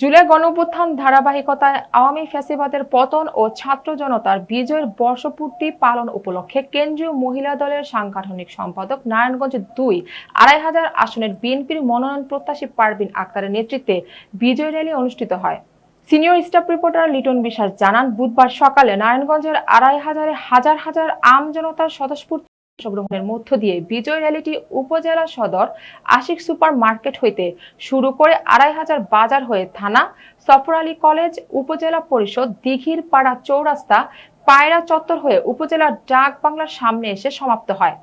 জুলাই গণঅভ্যুত্থান ধারাবাহিকতায় আওয়ামী ফ্যাসিবাদের পতন ও ছাত্র জনতার বিজয়ের বর্ষপূর্তি পালন উপলক্ষে কেন্দ্রীয় মহিলা দলের সাংগঠনিক সম্পাদক নারায়ণগঞ্জ দুই আড়াই হাজার আসনের বিএনপির মনোনয়ন প্রত্যাশী পারবিন আক্তারের নেতৃত্বে বিজয় র্যালি অনুষ্ঠিত হয়। সিনিয়র স্টাফ রিপোর্টার লিটন বিশ্বাস জানান, বুধবার সকালে নারায়ণগঞ্জের আড়াই হাজারে হাজার হাজার আম জনতার স্বতঃস্ফূর্ত অংশগ্রহণের মধ্য দিয়ে বিজয় র্যালিটি উপজেলা সদর আশিক সুপার মার্কেট হইতে শুরু করে আড়াই হাজার বাজার হয়ে থানা, সফর আলী কলেজ, উপজেলা পরিষদ, দিঘির পাড়া চৌরাস্তা, পায়রা চত্বর হয়ে উপজেলার ডাক বাংলার সামনে এসে সমাপ্ত হয়।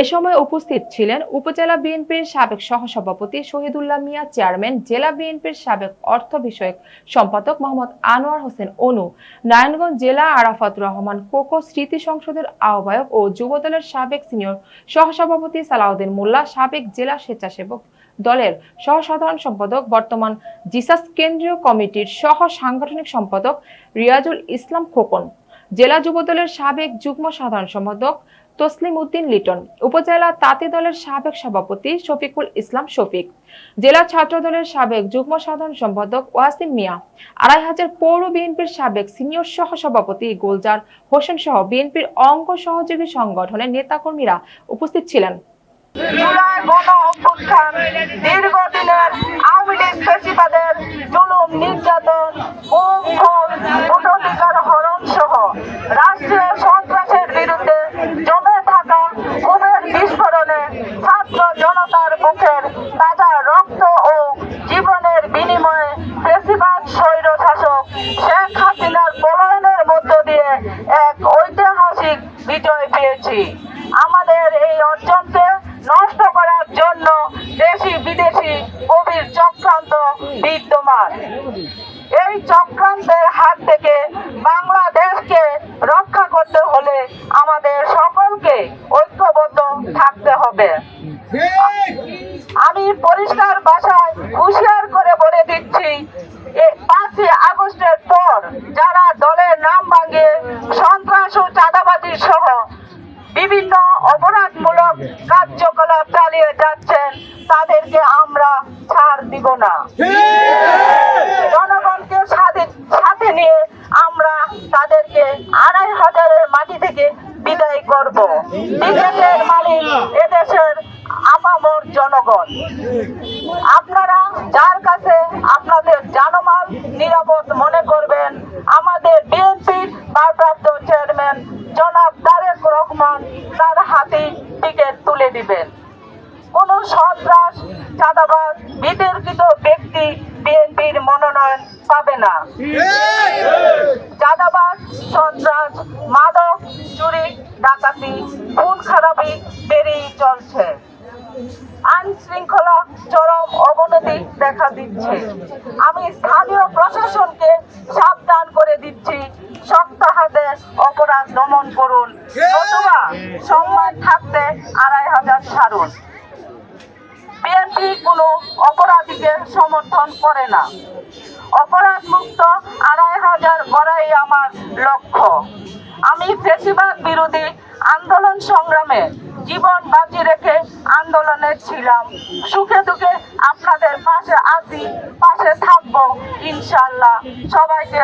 এ সময় উপস্থিত ছিলেন উপজেলা বিএনপির সাবেক সহসভাপতি শহীদুল্লাহ মিয়া, চেয়ারম্যান, জেলা বিএনপির সাবেক অর্থ বিষয়ক সম্পাদক মোহাম্মদ আনোয়ার হোসেন অনু, নারায়ণগঞ্জ জেলা আরাফাত রহমান কোকো স্মৃতি সংসদের আহ্বায়ক ও যুবদলের সাবেক সিনিয়র সহসভাপতি সালাউদ্দিন মোল্লা, সাবেক জেলা স্বেচ্ছাসেবক দলের সহ সাধারণ সম্পাদক, বর্তমান জিসাস কেন্দ্রীয় কমিটির সহ সাংগঠনিক সম্পাদক রিয়াজুল ইসলাম খোকন। জেলা যুবদলের সাবেক যুগ্ম সাধারণ সম্পাদক তসলিম উদ্দিন লিটন, উপজেলা তাঁতি দলের সাবেক সভাপতি শফিকুল ইসলাম শফিক, জেলা ছাত্র দলের সাবেক যুগ্ম সাধারণ সম্পাদক ওয়াসিম মিয়া, আড়াই হাজার পৌর বিএনপির সাবেক সিনিয়র সহ সভাপতি গোলজার হোসেন সহ বিএনপির অঙ্গ সহযোগী সংগঠনের নেতাকর্মীরা উপস্থিত ছিলেন। বিজয় পেয়েছি। আমাদের এই অর্জনকে নষ্ট করার জন্য দেশি বিদেশি গভীর চক্রান্ত বিদ্যমান। এই চক্রান্তের হাত থেকে বাংলাদেশকে রক্ষা করতে হলে আমাদের সকলকে ঐক্যবদ্ধ থাকতে হবে আমি পরিষ্কার ভাষায় হুঁশিয়ার করে বলে দিচ্ছি এ- পাঁচই আগস্টের পর যারা দলের নাম ভাঙিয়ে সন্ত্রাস ও চাঁদাবাজি সহ বিভিন্ন অপরাধমূলক কার্যকলাপ চালিয়ে যাচ্ছেন, তাদেরকে আমরা ছাড় দিব না। জনগণকে সাথে সাথে নিয়ে আমরা তাদেরকে আড়াই হাজারের মাটি থেকে বিদায় করব। বিদেশের মালিক এদেশের আপামর জনগণ। আপনারা যার কাছে আপনাদের জানমাল নিরাপদ মনে করবেন, আমাদের বিএনপির ভারপ্রাপ্ত চেয়ারম্যান জনাব তারেক রহমান তার হাতে টিকিট তুলে দিবেন। কোন সন্ত্রাস, চাঁদাবাজ, বিতর্কিত ব্যক্তি বিএনপির মনোনয়ন পাবে না। চাঁদাবাজ, সন্ত্রাস, মাদক, চুরি, ডাকাতি খুন খারাপি বেড়েই চলছে। আইন শৃঙ্খলা চরম অবনতি দেখা দিচ্ছে। আমি স্থানীয় প্রশাসনকে সাবধান করে দিচ্ছি। শক্ত অপরাধ দমন করুন। নতুবা সম্মান থাকতে আড়াই হাজার ছাড়ুন। বিএনপি কোনো অপরাধীকে সমর্থন করে না। অপরাধ মুক্ত আড়াই হাজার করাই আমার লক্ষ্য। আমি ফেসিবাদ বিরোধী আন্দোলন সংগ্রামে জীবন বাজি রেখে আন্দোলনে ছিলাম। সুখে দুঃখে আপনাদের পাশে আছি পাশে থাকব ইনশাল্লাহ সবাইকে